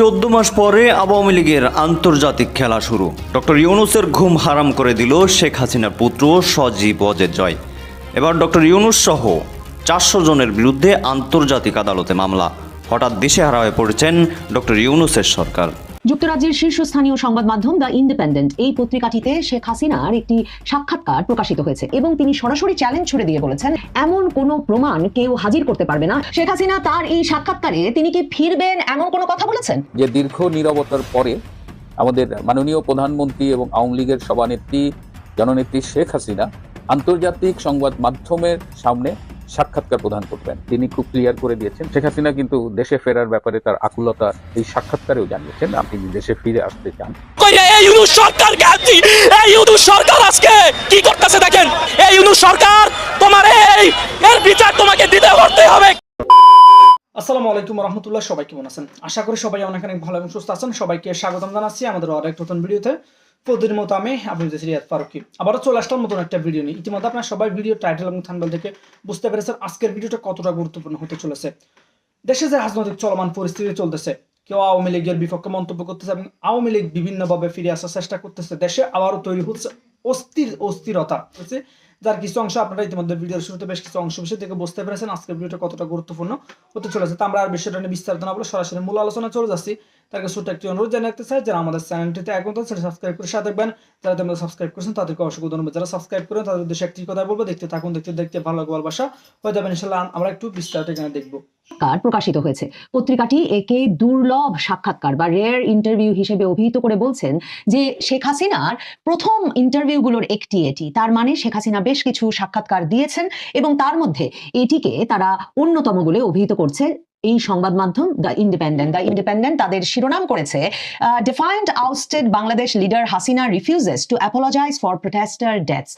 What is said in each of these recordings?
চোদ্দ মাস পরে আওয়ামী লীগের আন্তর্জাতিক খেলা শুরু। ডক্টর ইউনুসের ঘুম হারাম করে দিল শেখ হাসিনার পুত্র সজীব অজের জয়। এবার ডক্টর ইউনুস সহ চারশো জনের বিরুদ্ধে আন্তর্জাতিক আদালতে মামলা। হঠাৎ দিশেহারা হয়ে পড়েছেন ডক্টর ইউনুসের সরকার। যুক্তরাজ্যের শীর্ষস্থানীয় সংবাদ মাধ্যম দ্য ইন্ডিপেন্ডেন্ট এই পত্রিকাটিতে শেখ হাসিনার একটি সাক্ষাৎকার প্রকাশিত হয়েছে এবং তিনি সরাসরি চ্যালেঞ্জ ছুড়ে দিয়ে বলেছেন, এমন কোনো প্রমাণ কেউ হাজির করতে পারবে না। শেখ হাসিনা তার এই সাক্ষাৎকারে তিনি কি ফিরবেন এমন কোনো কথা বলেছেন? যে দীর্ঘ নিরবতার পরে আমাদের মাননীয় প্রধানমন্ত্রী এবং আওয়ামী লীগের সভানেত্রী, জননেত্রী শেখ হাসিনা আন্তর্জাতিক সংবাদ মাধ্যমের সামনে সাক্ষাৎকার প্রদান করবেন তিনি খুব ক্লিয়ার করে দিয়েছেন। শেখ হাসিনা কিন্তু দেশে ফেরার ব্যাপারে তার আকুলতা এই সাক্ষাৎকারেও জানিয়েছেন আপনি দেশে ফিরে আসতে চান। এই সরকার এই সরকার আজকে কি করতেছে দেখেন? এই সরকার তোমার এই এর বিচার তোমাকে দিতে করতে হবে। আসসালামু আলাইকুম রহমতুল্লাহ সবাই কেমন আছেন? আশা করি সবাই অনেক অনেক ভালো এবং সুস্থ আছেন। সবাইকে স্বাগতম জানাচ্ছি আমাদের আরেক নতুন ভিডিওতে। প্রতিদিন মতো আমি আপনি রিয়াদ ফারুকি। আবারও চলে আসলাম নতুন একটা ভিডিও নিয়ে। ইতিমধ্যে আপনার সবাই ভিডিও টাইটেল এবং থাম্বনেল থেকে বুঝতে পেরেছেন আজকের ভিডিওটা কতটা গুরুত্বপূর্ণ হতে চলেছে। দেশে যে রাজনৈতিক চলমান পরিস্থিতি চলতেছে, কেউ আওয়ামী লীগের বিপক্ষে মন্তব্য করতেছে এবং আওয়ামী লীগ বিভিন্নভাবে ফিরে আসার চেষ্টা করতেছে। দেশে আবারও তৈরি হচ্ছে অস্থির অস্থিরতা। হচ্ছে যার কিছু অংশ আপনারা ইতিমধ্যে ভিডিওর শুরুতে বেশ কিছু অংশ বিষয় থেকে বুঝতে পেরেছেন আজকের ভিডিওটা কতটা গুরুত্বপূর্ণ হতে চলেছে। তো আমরা আর বিষয়টা নিয়ে বিস্তারিত না বলে সরাসরি মূল আলোচনা চলে যাচ্ছি। তার কাছে ছোট্ট একটি অনুরোধ জানিয়ে রাখতে চাই, যারা আমাদের চ্যানেলটিতে এখন সেটা সাবস্ক্রাইব করে সাথে দেখবেন যারা তোমরা সাবস্ক্রাইব করেছেন, তাদেরকে অসংখ্য ধন্যবাদ। যারা সাবস্ক্রাইব করেন, তাদের উদ্দেশ্যে একটি কথা বলব, দেখতে থাকুন, দেখতে দেখতে ভালো লাগবে ভালোবাসা। হয়ে যাবে ইনশাল্লাহ, আমরা একটু বিস্তারিত এখানে দেখব। সাক্ষাৎকার প্রকাশিত হয়েছে? পত্রিকাটি একে দুর্লভ সাক্ষাৎকার বা রেয়ার ইন্টারভিউ হিসেবে অভিহিত করে বলছেন যে শেখ হাসিনার প্রথম ইন্টারভিউগুলোর একটি এটি। তার মানে শেখ হাসিনা বেশ কিছু সাক্ষাৎকার দিয়েছেন এবং তার মধ্যে এটিকে তারা অন্যতম বলে অভিহিত করছে এই সংবাদ মাধ্যম দ্য ইন্ডিপেন্ডেন্ট। দ্য ইন্ডিপেন্ডেন্ট তাদের শিরোনাম করেছে defiant ousted Bangladesh leader Hasina refuses to apologise for protester deaths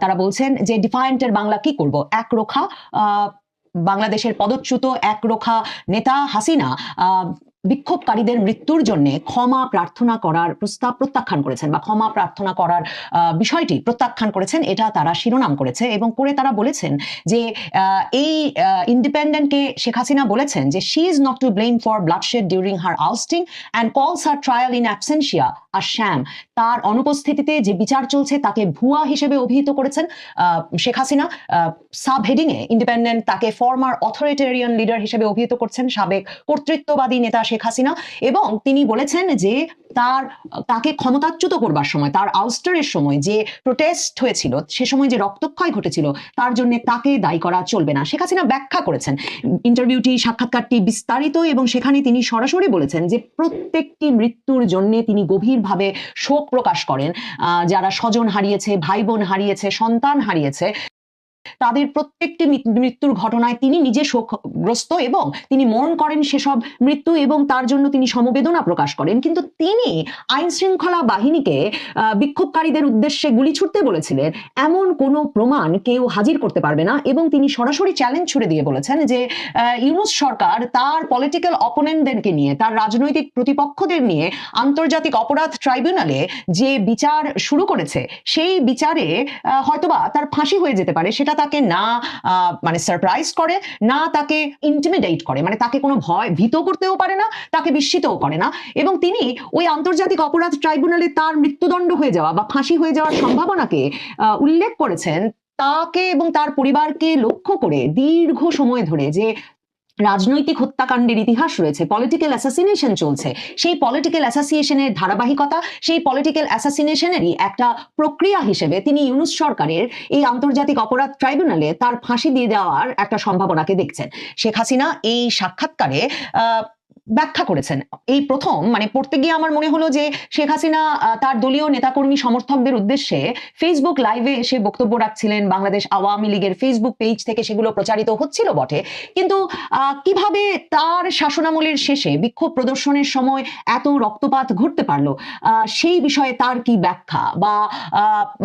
তারা বলছেন যে ডিফাইন্টের বাংলা কি করব? এক আহ, বাংলাদেশের পদচ্যুত একরোখা নেতা হাসিনা বিক্ষোভকারীদের মৃত্যুর জন্য ক্ষমা প্রার্থনা করার প্রস্তাব প্রত্যাখ্যান করেছেন বা ক্ষমা প্রার্থনা করার বিষয়টি প্রত্যাখ্যান করেছেন, এটা তারা শিরোনাম করেছে এবং করে তারা বলেছেন যে এই ইন্ডিপেন্ডেন্টকে শেখ হাসিনা বলেছেন যে she is not to blame for bloodshed during her ousting and calls her trial in absentia আর শ্যাম তার অনুপস্থিতিতে যে বিচার চলছে তাকে ভুয়া হিসেবে অভিহিত করেছেন শেখ হাসিনা। সাব হেডিং এ ইন্ডিপেন্ডেন্ট তাকে ফর্মার অথরিটেরিয়ান লিডার হিসেবে অভিহিত করছেন সাবেক কর্তৃত্ববাদী নেতা শেখ হাসিনা। এবং তিনি বলেছেন যে তার, তাকে ক্ষমতাচ্যুত করবার সময়, তার আউস্টারের সময় যে প্রোটেস্ট হয়েছিল, সে সময় যে রক্তক্ষয় ঘটেছিল, তার জন্য তাকে দায়ী করা চলবে না। শেখ হাসিনা ব্যাখ্যা করেছেন। ইন্টারভিউটি সাক্ষাৎকারটি বিস্তারিত এবং সেখানে তিনি সরাসরি বলেছেন যে প্রত্যেকটি মৃত্যুর জন্য তিনি গভীরভাবে শোক প্রকাশ করেন। যারা স্বজন হারিয়েছে, ভাই বোন হারিয়েছে, সন্তান হারিয়েছে তাদের প্রত্যেকটি মৃত্যুর ঘটনায় তিনি নিজে শোকগ্রস্ত এবং তিনি মরণ করেন সেসব মৃত্যু এবং তার জন্য তিনি সমবেদনা প্রকাশ করেন। কিন্তু তিনি আইন শৃঙ্খলা বাহিনীকে বিক্ষোভকারীদের উদ্দেশ্যে গুলি ছুটতে বলেছিলেন। এমন কোনো প্রমাণ কেউ হাজির করতে পারবে না এবং তিনি সরাসরি চ্যালেঞ্জ ছুড়ে দিয়ে বলেছেন যে ইউনুস সরকার তার পলিটিক্যাল অপোনেন্টদেরকে নিয়ে, তার রাজনৈতিক প্রতিপক্ষদের নিয়ে আন্তর্জাতিক অপরাধ ট্রাইব্যুনালে যে বিচার শুরু করেছে, সেই বিচারে হয়তোবা তার ফাঁসি হয়ে যেতে পারে, সেটা তাকে না মানে সারপ্রাইজ করে, না তাকে ইন্টিমিডেট করে মানে তাকে কোনো ভয় ভীত করতেও পারে না, তাকে বিস্মিতও করে না। এবং তিনি ওই আন্তর্জাতিক অপরাধ ট্রাইব্যুনালে তার মৃত্যুদণ্ড হয়ে যাওয়া বা ফাঁসি হয়ে যাওয়ার সম্ভাবনাকে উল্লেখ করেছেন। তাকে এবং তার পরিবারকে লক্ষ্য করে দীর্ঘ সময় ধরে যে রাজনৈতিক হত্যাকাণ্ডের ইতিহাস রয়েছে পলিটিক্যাল অ্যাসাসিনেশন চলছে। সেই পলিটিক্যাল অ্যাসোসিয়েশনের ধারাবাহিকতা সেই পলিটিক্যাল অ্যাসাসিনেশনেরই একটা প্রক্রিয়া হিসেবে তিনি ইউনুস সরকারের এই আন্তর্জাতিক অপরাধ ট্রাইব্যুনালে তার ফাঁসি দিয়ে দেওয়ার একটা সম্ভাবনাকে দেখছেন। শেখ হাসিনা এই সাক্ষাৎকারে আহ, ব্যাখ্যা করেছেন। এই প্রথম মানে পড়তে গিয়ে আমার মনে হলো যে শেখ হাসিনা তার দলীয় নেতাকর্মী সমর্থকদের উদ্দেশ্যে ফেসবুক লাইভে এসে বক্তব্য রাখছিলেন বাংলাদেশ আওয়ামী লীগের ফেসবুক পেজ থেকে সেগুলো প্রচারিত হচ্ছিল বটে। কিন্তু কীভাবে তার শাসনামলের শেষে বিক্ষোভ প্রদর্শনের সময় এত রক্তপাত ঘটতে পারল? সেই বিষয়ে তার কি ব্যাখ্যা? বা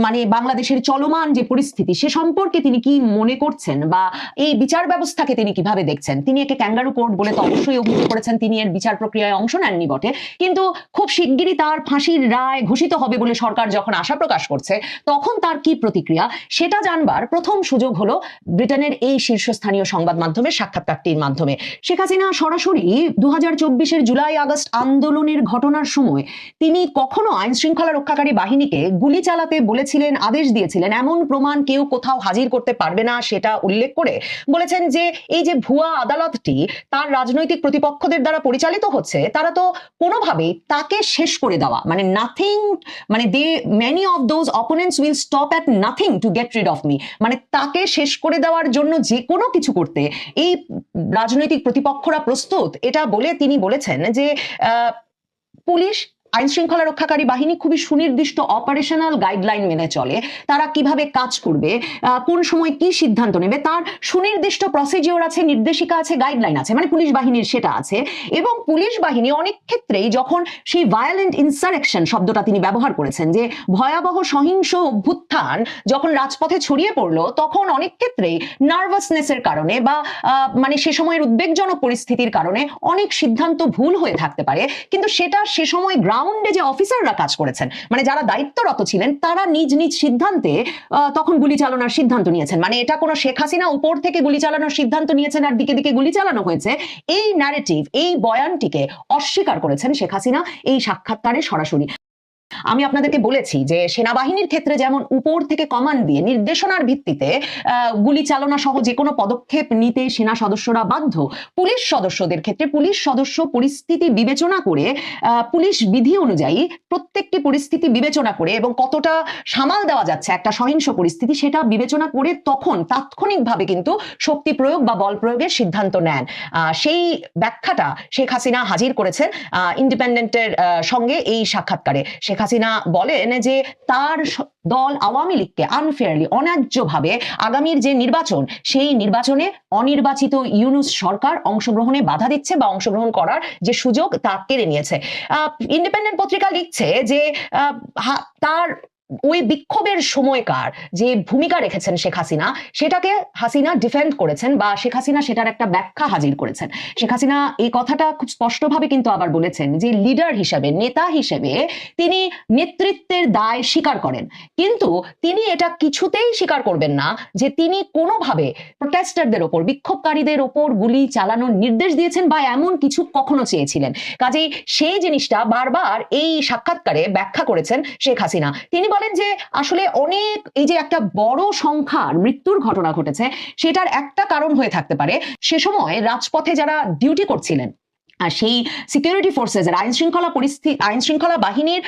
মানে বাংলাদেশের চলমান যে পরিস্থিতি, সে সম্পর্কে তিনি কি মনে করছেন? বা, এই বিচার ব্যবস্থাকে তিনি কীভাবে দেখছেন? তিনি একে ক্যাঙ্গারু কোর্ট বলে তো অবশ্যই অভিহিত করেছেন তিনি এর বিচার প্রক্রিয়ায় অংশ নেননি বটে। কিন্তু খুব শিগগিরই তার ফাঁসির রায় ঘোষিত হবে বলে সরকার যখন আশা প্রকাশ করছে, তখন তার কি প্রতিক্রিয়া সেটা জানবার প্রথম সুযোগ হলো ব্রিটেনের এই শীর্ষস্থানীয় সংবাদ মাধ্যমের সাক্ষাৎকারটির মাধ্যমে। শেখ হাসিনা সরাসরি দু হাজার জুলাই আগস্ট আন্দোলনের ঘটনার সময় তিনি কখনো আইন শৃঙ্খলা রক্ষাকারী বাহিনীকে গুলি চালাতে বলেছিলেন, আদেশ দিয়েছিলেন, এমন প্রমাণ কেউ কোথাও হাজির করতে পারবে না সেটা উল্লেখ করে বলেছেন যে এই যে ভুয়া আদালতটি তার রাজনৈতিক প্রতিপক্ষদের দ্বারা পরিচালিত হচ্ছে, তারা তো কোনোভাবেই তাকে শেষ করে দেওয়া মানে নাথিং মানে they many of those opponents will stop at nothing to get rid of me মানে তাকে শেষ করে দেওয়ার জন্য যে কোনো কিছু করতে, এই রাজনৈতিক প্রতিপক্ষরা প্রস্তুত, এটা বলে তিনি বলেছেন যে পুলিশ আইন শৃঙ্খলা রক্ষাকারী বাহিনী খুবই সুনির্দিষ্ট অপারেশনাল গাইডলাইন মেনে চলে। তারা কীভাবে কাজ করবে কোন সময় কি সিদ্ধান্ত নেবে, তার সুনির্দিষ্ট প্রসিজিওর আছে, নির্দেশিকা আছে গাইডলাইন আছে মানে পুলিশ বাহিনীর সেটা আছে। এবং পুলিশ বাহিনী অনেক ক্ষেত্রেই যখন সেই ভায়োলেন্ট ইনসারেকশন শব্দটা তিনি ব্যবহার করেছেন, যে ভয়াবহ সহিংস অভ্যুত্থান যখন রাজপথে ছড়িয়ে পড়ল, তখন অনেক ক্ষেত্রেই নার্ভাসনেসের কারণে বা মানে সে সময়ের উদ্বেগজনক পরিস্থিতির কারণে অনেক সিদ্ধান্ত ভুল হয়ে থাকতে পারে। কিন্তু সেটা সে সময় গ্রাউন্ডে যে অফিসাররা কাজ করেছেন মানে যারা দায়িত্বরত ছিলেন, তারা নিজ নিজ সিদ্ধান্তে তখন গুলি চালানোর সিদ্ধান্ত নিয়েছেন। মানে এটা কোনো শেখ হাসিনা উপর থেকে গুলি চালানোর সিদ্ধান্ত নিয়েছেন আর দিকে দিকে গুলি চালানো হয়েছে, এই ন্যারেটিভ এই বয়ানটিকে অস্বীকার করেছেন শেখ হাসিনা এই সাক্ষাৎকারে সরাসরি। আমি আপনাদেরকে বলেছি যে সেনাবাহিনীর ক্ষেত্রে যেমন উপর থেকে কমান্ড দিয়ে নির্দেশনার ভিত্তিতে গুলি চালনা সহ যে কোনো পদক্ষেপ নিতে সেনা সদস্যরা বাধ্য, পুলিশ সদস্যদের ক্ষেত্রে পুলিশ সদস্য পরিস্থিতি বিবেচনা করে পুলিশ বিধি অনুযায়ী প্রত্যেকটি পরিস্থিতি বিবেচনা করে এবং কতটা সামাল দেওয়া যাচ্ছে একটা সহিংস পরিস্থিতি সেটা বিবেচনা করে তখন তাৎক্ষণিকভাবে কিন্তু শক্তি প্রয়োগ বা বল প্রয়োগের সিদ্ধান্ত নেন। সেই ব্যাখ্যাটা শেখ হাসিনা হাজির করেছেন ইন্ডিপেন্ডেন্টের সঙ্গে এই সাক্ষাৎকারে। শেখ হাসিনা বলেন যে তার দল আওয়ামী লীগকে আনফেয়ারলি অন্যায্যভাবে আগামীর যে নির্বাচন, সেই নির্বাচনে অনির্বাচিত ইউনুস সরকার অংশগ্রহণে বাধা দিচ্ছে বা অংশগ্রহণ করার যে সুযোগ তা কেড়ে নিয়েছে। ইন্ডিপেন্ডেন্ট পত্রিকা লিখছে যে তার ওই বিক্ষোভের সময়কার যে ভূমিকা রেখেছেন শেখ হাসিনা, সেটাকে হাসিনা ডিফেন্ড করেছেন বা শেখ হাসিনা সেটার একটা ব্যাখ্যা হাজির করেছেন। শেখ হাসিনা এই কথাটা খুব স্পষ্টভাবে কিন্তু আবার বলেছেন যে লিডার হিসেবে, নেতা হিসেবে তিনি নেতৃত্বের দায় স্বীকার করেন। কিন্তু তিনি এটা কিছুতেই স্বীকার করবেন না যে তিনি কোনোভাবে প্রোটেস্টারদের ওপর, বিক্ষোভকারীদের ওপর গুলি চালানোর নির্দেশ দিয়েছেন বা এমন কিছু কখনো চেয়েছিলেন। কাজেই সেই জিনিসটা বারবার এই সাক্ষাৎকারে ব্যাখ্যা করেছেন শেখ হাসিনা। তিনি বলেন যে আসলে অনেক, এই যে একটা বড় সংখ্যার মৃত্যুর ঘটনা ঘটেছে, সেটার একটা কারণ হয়ে থাকতে পারে। সে সময় রাজপথে যারা ডিউটি করছিলেন আর সেই সিকিউরিটি ফোর্সেস এর আইন শৃঙ্খলা পরিস্থিতি আইন শৃঙ্খলা বাহিনীর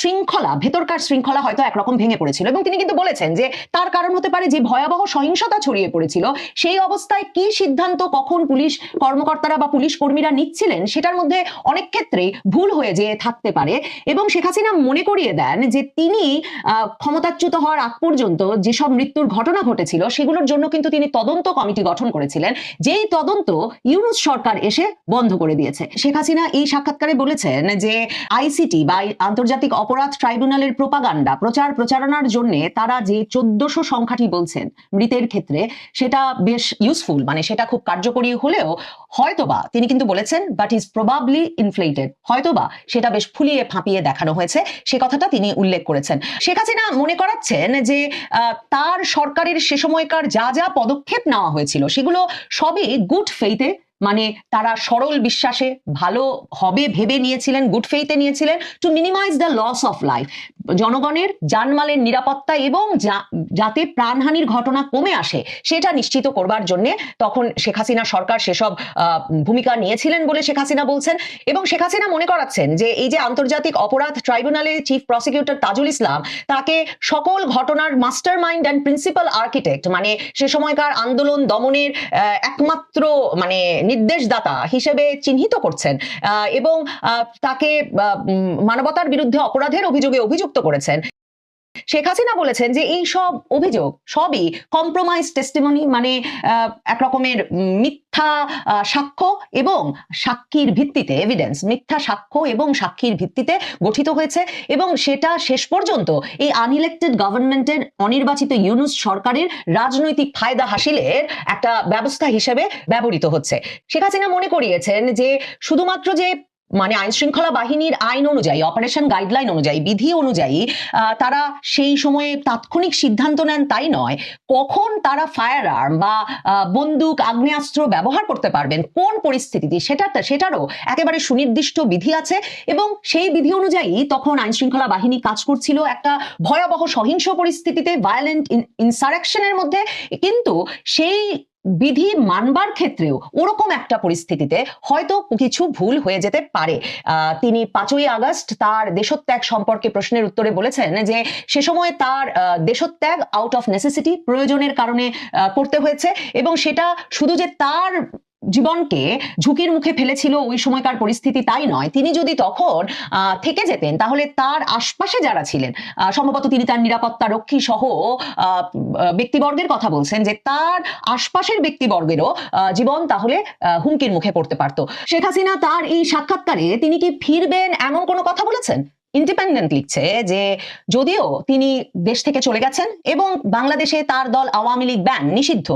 শৃঙ্খলা, ভেতরকার শৃঙ্খলা হয়তো একরকম ভেঙে পড়েছিল। এবং তিনি কিন্তু বলেছেন যে তার কারণ হতে পারে যে ভয়াবহ সহিংসতা ছড়িয়ে পড়েছিল, সেই অবস্থায় কি সিদ্ধান্ত, কখন পুলিশ কর্মকর্তারা বা পুলিশ কর্মীরা নিচ্ছিলেন, সেটার মধ্যে অনেক ক্ষেত্রেই ভুল হয়ে যেয়ে থাকতে পারে। এবং শেখ হাসিনা মনে করিয়ে দেন যে তিনি ক্ষমতাচ্যুত হওয়ার আগ পর্যন্ত যেসব মৃত্যুর ঘটনা ঘটেছিল, সেগুলোর জন্য কিন্তু তিনি তদন্ত কমিটি গঠন করেছিলেন। যেই তদন্ত ইউনুস সরকার এসে বন্ধ করে দিয়েছে। শেখ হাসিনা এই সাক্ষাৎকারে বলেছেন যে আইসিটি বা আন্তর্জাতিক অপরাধ ট্রাইব্যুনালের প্রোপাগান্ডা, প্রচার প্রচারণার জন্য তারা যে চোদ্দশো সংখ্যাটি বলছেন মৃতের ক্ষেত্রে, সেটা বেশ ইউজফুল মানে সেটা খুব কার্যকরী হলেও হয়তোবা তিনি কিন্তু বলেছেন বাট ইজ প্রবাবলি ইনফ্লেটেড হয়তোবা সেটা বেশ ফুলিয়ে ফাঁপিয়ে দেখানো হয়েছে, সে কথাটা তিনি উল্লেখ করেছেন। শেখ হাসিনা মনে করাচ্ছেন যে তার সরকারের সে সময়কার যা যা পদক্ষেপ নেওয়া হয়েছিল, সেগুলো সবই গুড ফেইতে মানে তারা সরল বিশ্বাসে ভালো হবে ভেবে নিয়েছিলেন গুড ফেইতে নিয়েছিলেন to minimise the loss of life জনগণের জানমালের নিরাপত্তা এবং যাতে প্রাণহানির ঘটনা কমে আসে, সেটা নিশ্চিত করবার জন্য তখন শেখ হাসিনা সরকার সেসব ভূমিকা নিয়েছিলেন বলে শেখ হাসিনা বলছেন এবং শেখ হাসিনা মনে করাচ্ছেন যে এই যে আন্তর্জাতিক অপরাধ ট্রাইব্যুনালের চিফ প্রসিকিউটর তাজুল ইসলাম, তাকে সকল ঘটনার mastermind and principal architect মানে সে সময়কার আন্দোলন দমনের একমাত্র মানে নির্দেশদাতা হিসেবে চিহ্নিত করছেন। এবং তাকে মানবতার বিরুদ্ধে অপরাধের অভিযোগে অভিযুক্ত করেছেন। শেখ হাসিনা বলেছেন যে এই সব অভিযোগ সবই কম্প্রোমাইজ টেস্টিমনি মানে এক রকমের মিথ্যা সাক্ষ্য এবং সাক্ষীর ভিত্তিতে এভিডেন্স মিথ্যা সাক্ষ্য এবং সাক্ষীর ভিত্তিতে গঠিত হয়েছে এবং সেটা শেষ পর্যন্ত এই আনইলেক্টেড গভর্নমেন্টের অনির্বাচিত ইউনুস সরকারের রাজনৈতিক ফায়দা হাসিলের একটা ব্যবস্থা হিসেবে ব্যবহৃত হচ্ছে। শেখ হাসিনা মনে করিয়েছেন যে শুধুমাত্র যে মানে আইন শৃঙ্খলা বাহিনীর আইন অনুযায়ী অপারেশন গাইডলাইন অনুযায়ী, বিধি অনুযায়ী তারা সেই সময়ে তাৎক্ষণিক সিদ্ধান্ত নেন তাই নয়। কখন তারা ফায়ার আর্ম বা বন্দুক, আগ্নেয়াস্ত্র ব্যবহার করতে পারবেন, কোন পরিস্থিতিতে, সেটা, সেটারও একেবারে সুনির্দিষ্ট বিধি আছে এবং সেই বিধি অনুযায়ী তখন আইন শৃঙ্খলা বাহিনী কাজ করছিল একটা ভয়াবহ সহিংস পরিস্থিতিতে ভায়োলেন্ট ইনসারেকশনের মধ্যে। কিন্তু সেই বিধি মানবার ক্ষেত্রেও ওরকম একটা পরিস্থিতিতে হয়তো কিছু ভুল হয়ে যেতে পারে। তিনি পাঁচই আগস্ট তার দেশত্যাগ সম্পর্কে প্রশ্নের উত্তরে বলেছেন যে সে সময় তার দেশত্যাগ আউট অফ নেসেসিটি প্রয়োজনের কারণে করতে হয়েছে এবং সেটা শুধু যে তার জীবনকে ঝুঁকির মুখে ফেলেছিল ওই সময়কার পরিস্থিতি তাই নয়। তিনি যদি তখন থেকে যেতেন, তাহলে তার আশপাশে যারা ছিলেন সম্ভবত তিনি তার নিরাপত্তা রক্ষী সহ ব্যক্তিবর্গের কথা বলছেন যে তার আশপাশের ব্যক্তিবর্গেরও জীবন তাহলে হুমকির মুখে পড়তে পারত। শেখ হাসিনা তার এই সাক্ষাৎকারে তিনি কি ফিরবেন এমন কোনো কথা বলেছেন? ইন্ডিপেন্ডেন্ট লিখছে যে, যদিও তিনি দেশ থেকে চলে গেছেন এবং বাংলাদেশে তার দল আওয়ামী লীগ ব্যান, নিষিদ্ধ,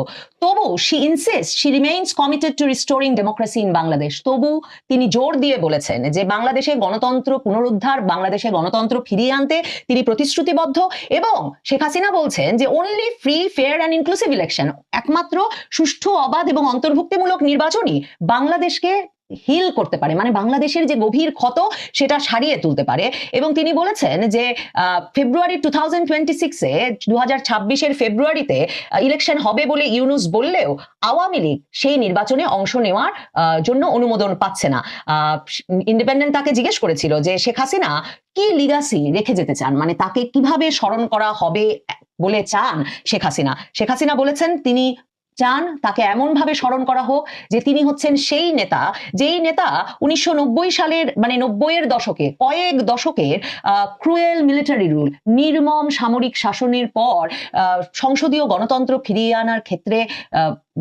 তবু she insist she remains committed to restoring democracy in Bangladesh তবু তিনি জোর দিয়ে বলেছেন যে, বাংলাদেশে গণতন্ত্র পুনরুদ্ধার, বাংলাদেশে গণতন্ত্র ফিরিয়ে আনতে তিনি প্রতিশ্রুতিবদ্ধ এবং শেখ হাসিনা বলছেন যে only free fair and inclusive election একমাত্র সুষ্ঠু, অবাধ এবং অন্তর্ভুক্তিমূলক নির্বাচনই বাংলাদেশকে হিল করতে পারে মানে বাংলাদেশের যে গভীর ক্ষত সেটা সারিয়ে তুলতে পারে। এবং তিনি বলেছেন যে ফেব্রুয়ারি টু থাউজেন্ড টোয়েন্টি সিক্সে ফেব্রুয়ারিতে ইলেকশন হবে বলে ইউনুস বললেও আওয়ামী লীগ সেই নির্বাচনে অংশ নেওয়ার জন্য অনুমোদন পাচ্ছে না। ইন্ডিপেন্ডেন্ট তাকে জিজ্ঞেস করেছিল যে, শেখ হাসিনা কি লিগাসি রেখে যেতে চান? মানে তাকে কীভাবে স্মরণ করা হবে বলে চান শেখ হাসিনা? শেখ হাসিনা বলেছেন, তিনি চান, তাকে এমন ভাবে স্মরণ করা হোক যে তিনি হচ্ছেন সেই নেতা, যেই নেতা উনিশশো নব্বই সালের মানে নব্বইয়ের দশকে, কয়েক দশকের ক্রুয়েল মিলিটারি রুল নির্মম সামরিক শাসনের পর সংসদীয় গণতন্ত্র ফিরিয়ে আনার ক্ষেত্রে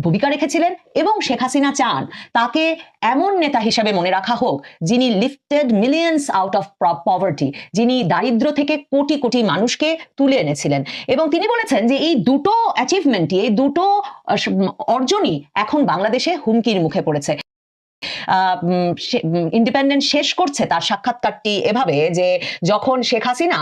ভূমিকা রেখেছিলেন এবং শেখ হাসিনা চান তাকে এমন নেতা হিসেবে মনে রাখা হোক যিনি lifted millions out of poverty যিনি দারিদ্র থেকে কোটি কোটি মানুষকে তুলে এনেছিলেন। এবং তিনি বলেছেন যে এই দুটো অ্যাচিভমেন্টই এই দুটো অর্জনই এখন বাংলাদেশে হুমকির মুখে পড়েছে। ইন্ডিপেন্ডেন্ট শেষ করছে তার সাক্ষাৎকারটি এভাবে যে যখন শেখ হাসিনা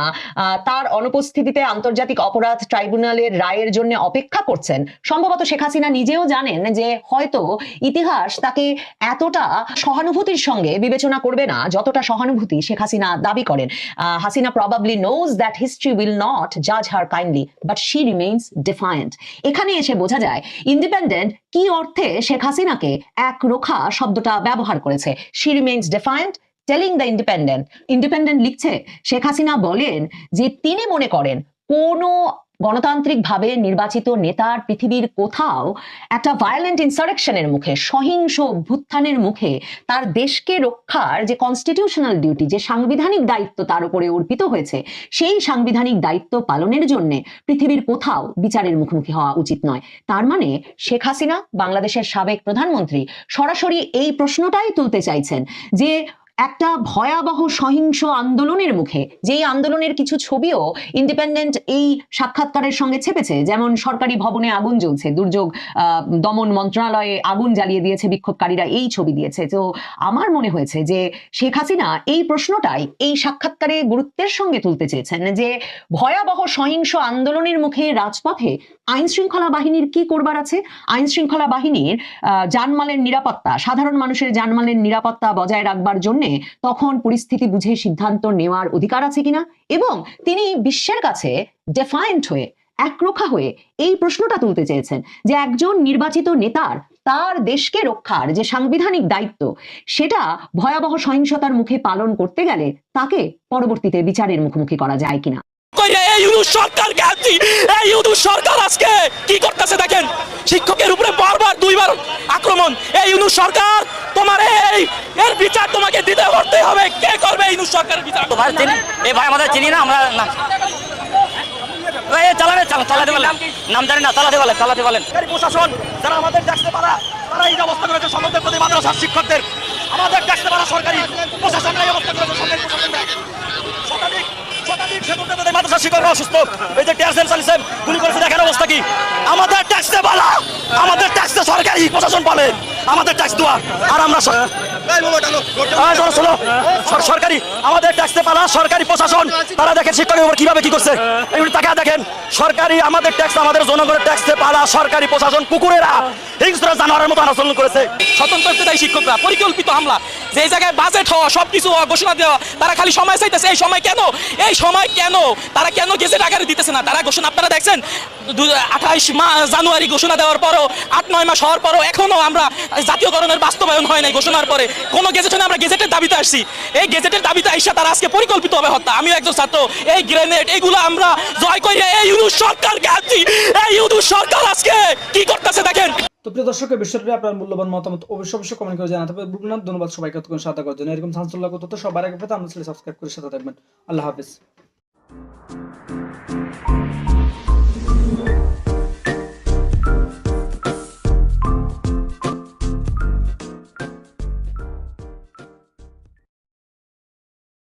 তার অনুপস্থিতিতে আন্তর্জাতিক অপরাধ ট্রাইব্যুনালের রায়ের জন্য অপেক্ষা করছেন, সম্ভবত শেখ হাসিনা নিজেও জানেন যে হয়তো ইতিহাস তাকে এতটা সহানুভূতির সঙ্গে বিবেচনা করবে না যতটা সহানুভূতি শেখ হাসিনা দাবি করেন। Hasina probably knows that history will not জাজ her kindly but she remains defiant এখানে এসে বোঝা যায় ইন্ডিপেন্ডেন্ট কি অর্থে শেখ হাসিনাকে এক রোখা শব্দটা ব্যবহার করেছে? She remains defiant telling the Independent Independent লিখছে, শেখ হাসিনা বলেন যে তিনি মনে করেন কোনো গণতান্ত্রিকভাবে নির্বাচিত নেতার পৃথিবীর কোথাও একটা ভায়োলেন্ট ইনসারেকশনের মুখে, সহিংস অভ্যুত্থানের মুখে তার দেশকে রক্ষার যে কনস্টিটিউশনাল ডিউটি যে সাংবিধানিক দায়িত্ব তার উপরে অর্পিত হয়েছে, সেই সাংবিধানিক দায়িত্ব পালনের জন্য পৃথিবীর কোথাও বিচারের মুখোমুখি হওয়া উচিত নয়। তার মানে শেখ হাসিনা, বাংলাদেশের সাবেক প্রধানমন্ত্রী, সরাসরি এই প্রশ্নটাই তুলতে চাইছেন যে একটা ভয়াবহ সহিংস আন্দোলনের মুখে, যেই আন্দোলনের কিছু ছবিও ইন্ডিপেন্ডেন্ট এই সাক্ষাৎকারের সঙ্গে ছেপেছে, যেমন সরকারি ভবনে আগুন জ্বলছে, দুর্যোগ দমন মন্ত্রণালয়ে আগুন জ্বালিয়ে দিয়েছে বিক্ষোভকারীরা, এই ছবি দিয়েছে। তো আমার মনে হয়েছে যে শেখ হাসিনা এই প্রশ্নটাই এই সাক্ষাৎকারে গুরুত্বের সঙ্গে তুলতে চেয়েছেন যে ভয়াবহ সহিংস আন্দোলনের মুখে রাজপথে আইন শৃঙ্খলা বাহিনীর কি করবার আছে? আইন শৃঙ্খলা বাহিনীর জানমালের নিরাপত্তা, সাধারণ মানুষের জানমালের নিরাপত্তা বজায় রাখবার জন্য তখন পরিস্থিতি বুঝে সিদ্ধান্ত নেওয়ার অধিকার আছে কিনা? এবং তিনি বিশ্বের কাছে ডেফায়েন্ট হয়ে, একরোখা হয়ে এই প্রশ্নটা তুলতে চেয়েছেন যে একজন নির্বাচিত নেতার, তার দেশকে রক্ষার যে সাংবিধানিক দায়িত্ব, সেটা ভয়াবহ সহিংসতার মুখে পালন করতে গেলে তাকে পরবর্তীতে বিচারের মুখোমুখি করা যায় কিনা? এই ইউনুস সরকার গান্ধী এই ইউনুস সরকার আজকে কি করতেছে দেখেন? শিক্ষকের উপরে বারবার দুইবার আক্রমণ। এই ইউনুস সরকার তোমার এই এর বিচার তোমাকে দিতে করতে হবে। কে করবে ইউনুস সরকারের বিচার? ভাই চিনি এই ভাই আমাদের চিনি না আমরা না চালাবে চালাতে বলেন। নাম জানি না চালাতে বলেন চালাতে বলেন। প্রশাসন যারা আমাদের দেখতে পারা তারা এই অবস্থা করেছে সমাজের প্রতি মাদ্রাসার শিক্ষকদের। আমাদের দেখতে পারা সরকারি প্রশাসন এই অবস্থা করেছে সরকারি প্রশাসনরা শতাধিক শতাধিক সেবকদের তাদের মাদ্রাসার শিক্ষকরা অসুস্থ। এই যে টিয়ারসেল চালিয়েছেন গুলি করেছে দেখেন অবস্থা কি? আমাদের ট্যাক্সে বলা। আমাদের ট্যাক্সে সরকারি প্রশাসন আমাদের ট্যাক্স দেওয়া। আর আমরা সরকারি আমাদের ট্যাক্সে পালা সরকারি প্রশাসন। তারা দেখেন শিক্ষকের উপর কীভাবে কি করছে। এগুলি টাকা দেখেন। সরকারি আমাদের ট্যাক্স আমাদের জনগণের ট্যাক্সে পালা সরকারি প্রশাসন কুকুরেরা হিংস্র জানোয়ারের মতো আচরণ করেছে। স্বতন্ত্র শিক্ষকরা পরিকল্পিত হামলা। যে জায়গায় বাজেট হওয়া, সবকিছু হওয়া, ঘোষণা দেওয়া, তারা খালি সময় চাইতেছে। এই সময় কেন? এই সময় কেন? তারা কেন গেজেট আকারে দিতেছে না? তারা ঘোষণা, আপনারা দেখছেন? আঠাইশ জানুয়ারি ঘোষণা দেওয়ার পরও, আট, নয় মাস হওয়ার পরও এখনও আমরা জাতীয়করণের বাস্তবায়ন হয় নাই ঘোষণার পরে। কোনো গেজেটে আমরা গেজেটের দাবিতে আসছি। এই গেজেটের দাবিতে আইসা তারা আজকে পরিকল্পিত হবে হত্যা। আমিও একজন ছাত্র। এই গ্রেনেড, এগুলো আমরা জয় করি এই ইউনুস সরকারকে আনছি। এই ইউনুস সরকার আজকে কি করতেছে দেখেন? তো প্রিয় দর্শক এই বিষয়টি আপনার মূল্যবান মতামত অবশ্যই অবশ্যই কমেন্ট করে জানাতে হবে। ভুলবেন। ধন্যবাদ সবাইকে এতক্ষণ সাথে করার জন্য এরকম সাহায্য লাগতো তো সবার আগে পেতে আমাদের সাবস্ক্রাইব করে সাথে থাকবেন। আল্লাহ হাফিজ।